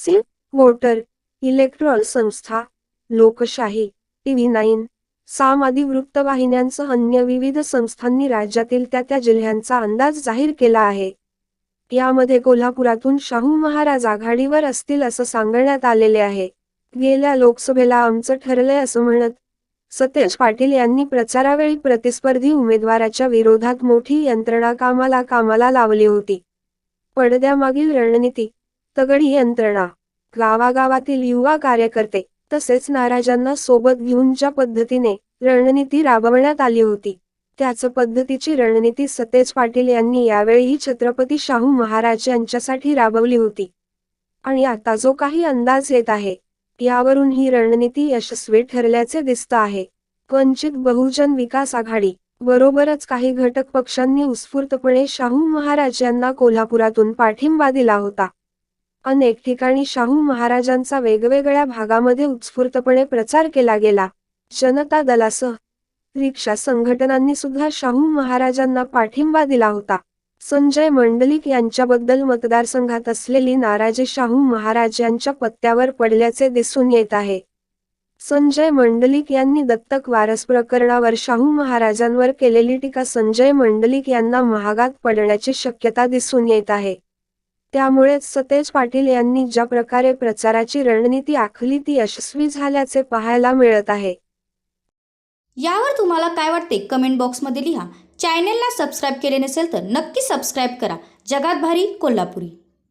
C. Voter Electral संस्था लोकशाही TV nine. साम आदी वृत्तवाहिन्यांसह अन्य विविध संस्थांनी राज्यातील त्या त्या जिल्ह्यांचा अंदाज जाहीर केला आहे. यामध्ये कोल्हापुरातून शाहू महाराज आघाडीवर असतील असं सांगण्यात आलेले आहे. गेल्या लोकसभेला आमचं ठरलंय असं म्हणत सतेज पाटील यांनी प्रचारावेळी प्रतिस्पर्धी उमेदवाराच्या विरोधात मोठी यंत्रणा कामाला कामाला लावली होती. पडद्यामागील रणनीती तगडी यंत्रणा. गावागावातील युवा कार्यकर्ते तसेच नाराजांना सोबत घेऊन ज्या पद्धतीने रणनीती राबवण्यात आली होती त्याच पद्धतीची रणनीती सतेज पाटील यांनी यावेळीही छत्रपती शाहू महाराज यांच्यासाठी राबवली होती. आणि आता जो काही अंदाज येत आहे यावरून ही रणनीती यशस्वी ठरल्याचे दिसतं आहे. वंचित बहुजन विकास आघाडी बरोबरच काही घटक पक्षांनी उत्स्फूर्तपणे शाहू महाराज यांना कोल्हापुरातून पाठिंबा दिला होता. अनेक ठिकाणी शाहू महाराजांचा वेगवेगळ्या भागामध्ये उत्स्फूर्तपणे प्रचार केला गेला. जनता दलासह रिक्षा संघटनांनी सुद्धा शाहू महाराजांना पाठिंबा दिला होता. संजय मंडलिक यांच्याबद्दल मतदारसंघात असलेली नाराजी शाहू महाराज यांच्या पत्त्यावर पडल्याचे दिसून येत आहे. संजय मंडलिक यांनी दत्तक वारस प्रकरणावर शाहू महाराजांवर केलेली टीका संजय मंडलिक यांना महागात पडण्याची शक्यता दिसून येत आहे. त्यामुळेच सतेज पाटील यांनी ज्या प्रकारे प्रचाराची रणनीती आखली ती यशस्वी झाल्याचे पाहायला मिळत आहे. यावर तुम्हाला काय वाटते? कमेंट बॉक्समध्ये लिहा. चॅनेलला सबस्क्राईब केले नसेल तर नक्की सबस्क्राईब करा. जगात भारी कोल्हापुरी.